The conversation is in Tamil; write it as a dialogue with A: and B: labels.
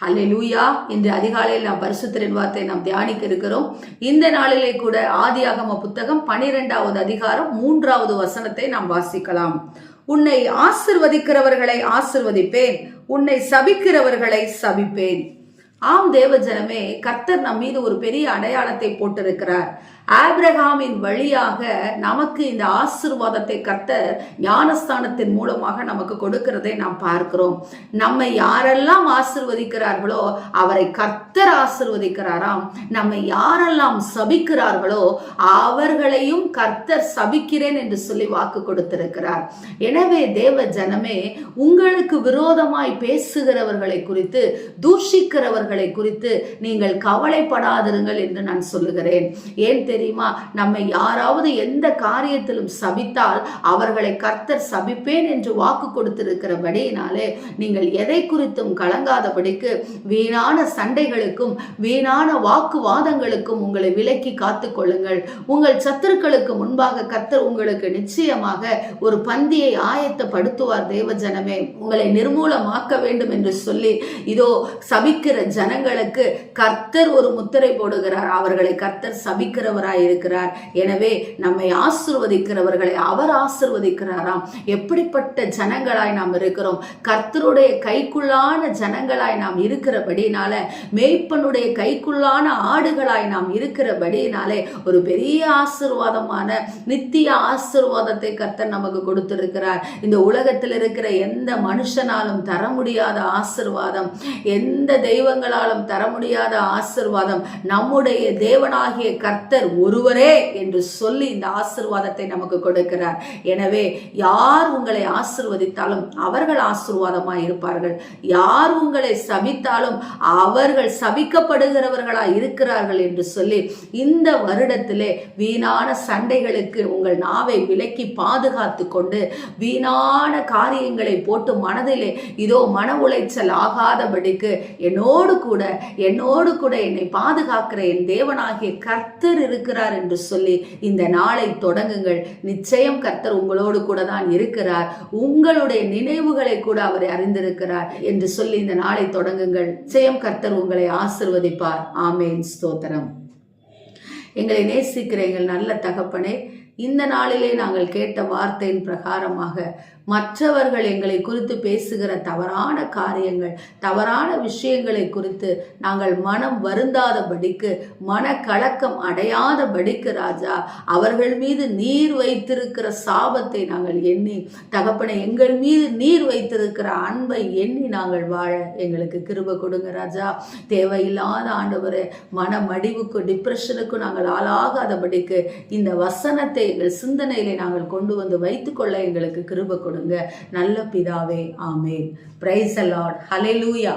A: ஹalleluya. இன்று அதிகாலையில் நாம் பரிசுத்தரின் வார்த்தை நாம் தியானிக்க இருக்கிறோம். இந்த நாளிலே கூட ஆதியாகம புத்தகம் பனிரெண்டாவது அதிகாரம் மூன்றாவது வசனத்தை நாம் வாசிக்கலாம். உன்னை ஆசிர்வதிக்கிறவர்களை ஆசிர்வதிப்பேன். உன்னை சபிக்கிறவர்களை சபிப்பேன். ஆம் தேவஜனமே கர்த்தர் நம் மீது ஒரு பெரிய அடையாளத்தை போட்டிருக்கிறார். ஆப்ரஹாமின் வழியாக நமக்கு இந்த ஆசிர்வாதத்தை கத்த ஞானஸ்தானத்தின் மூலமாக நமக்கு கொடுக்கிறதை நாம் பார்க்கிறோம். நம்மை யாரெல்லாம் ஆசிர்வதிக்கிறார்களோ அவரை கர்த்தர் ஆசிர்வதிக்கிறாராம். நம்மை யாரெல்லாம் சபிக்கிறார்களோ அவர்களையும் கர்த்தர் சபிக்கிறேன் என்று சொல்லி வாக்கு கொடுத்திருக்கிறார். எனவே தேவ ஜனமே உங்களுக்கு விரோதமாய் பேசுகிறவர்களை குறித்து தூஷிக்கிறவர்களை குறித்து நீங்கள் கவலைப்படாதிருங்கள் என்று நான் சொல்லுகிறேன். ஏன் தெரியுமா? நம்மை யாராவது எந்த காரியத்திலும் சபித்தால் அவர்களை கர்த்தர் சபிப்பேன் என்று வாக்கு கொடுத்திருக்கிறபடியினாலே நீங்கள் எதை குறித்தும் கலங்காதபடிக்கு வீணான சண்டைகளுக்கும் வீணான வாக்குவாதங்களுக்கும் உங்களை விலக்கி காத்து கொள்ளுங்கள். உங்கள் சத்துருக்களுக்கு முன்பாக கர்த்தர் உங்களுக்கு நிச்சயமாக ஒரு பந்தியை ஆயத்தப்படுத்துவார் தேவ ஜனமே உங்களை நிர்மூலமாக்க வேண்டும் என்று சொல்லி இதோ சபிக்கிற ஜனங்களுக்கு கர்த்தர் ஒரு முத்திரை போடுகிறார். அவர்களை கர்த்தர் இருக்கிறார். எனவே நம்மை ஆசிர்வதிக்கிறவர்களை அவர் ஆசிர்வதிக்கிறாராம். எப்படிப்பட்ட ஜனங்களாய் நாம் இருக்கிறோம். கர்த்தருடைய கைக்குள்ளான ஜனங்களாய் நாம் இருக்கிறபடினால மேய்ப்பனுடைய கைக்குள்ளான ஆடுகளாய் நாம் இருக்கிறபடினாலே ஒரு பெரிய ஆசிர்வாதமான நித்திய ஆசிர்வாதத்தை கர்த்தர் நமக்கு கொடுத்திருக்கிறார். இந்த உலகத்தில் இருக்கிற எந்த மனுஷனாலும் தர முடியாத ஆசிர்வாதம் எந்த தெய்வங்களாலும் தர முடியாத ஆசிர்வாதம் நம்முடைய தேவனாகிய கர்த்தர் ஒருவரே என்று சொல்லி இந்த ஆசிர்வாதத்தை நமக்கு கொடுக்கிறார். எனவே யார் உங்களை ஆசிர்வதித்தாலும் அவர்கள் ஆசிர்வாதமாக இருப்பார்கள். யார் உங்களை சபித்தாலும் அவர்கள் சபிக்கப்படுகிறவர்களாய் இருக்கிறார்கள் என்று சொல்லி இந்த வருடத்திலே வீணான சண்டைகளுக்கு உங்கள் நாவை விலக்கி பாதுகாத்து கொண்டு வீணான காரியங்களை போட்டு மனதிலே இதோ மன உளைச்சல் ஆகாதபடிக்கு என்னோடு கூட என்னோடு கூட என்னை பாதுகாக்கிற என் தேவனாகிய கர்த்தர் இருக்கிறார் என்று சொல்லி இந்த நாளை தொடங்குங்கள். நிச்சயம் கர்த்தர் உங்களோடு கூட தான் இருக்கிறார். உங்களுடைய நினைவுகளை கூட அவர் அறிந்திருக்கிறார் என்று சொல்லி இந்த நாளை தொடங்குங்கள். நிச்சயம் கர்த்தர் உங்களை ஆசிர்வதிப்பார். ஆமேன். ஸ்தோத்திரம். எங்களை நேசிக்கிற எங்கள் நல்ல தகப்பனே இந்த நாளிலே நாங்கள் கேட்ட வார்த்தையின் பிரகாரமாக மற்றவர்கள் எங்களை குறித்து பேசுகிற தவறான காரியங்கள் தவறான விஷயங்களை குறித்து நாங்கள் மனம் வருந்தாதபடிக்கு மனக்கலக்கம் அடையாதபடிக்கு ராஜா அவர்கள் மீது நீர் வைத்திருக்கிற சாபத்தை நாங்கள் எண்ணி தகப்பனை எங்கள் மீது நீர் வைத்திருக்கிற அன்பை எண்ணி நாங்கள் வாழ எங்களுக்கு கிருப கொடுங்க ராஜா. தேவையில்லாத ஆண்டவர் மன மடிவுக்கும் டிப்ரெஷனுக்கும் நாங்கள் ஆளாகாதபடிக்கு இந்த வசனத்தை எங்கள் சிந்தனையிலே நாங்கள் கொண்டு வந்து வைத்துக்கொள்ள எங்களுக்கு கிருப கொடுங்க. நல்ல பிதாவே ஆமேன். Price allot hallelujah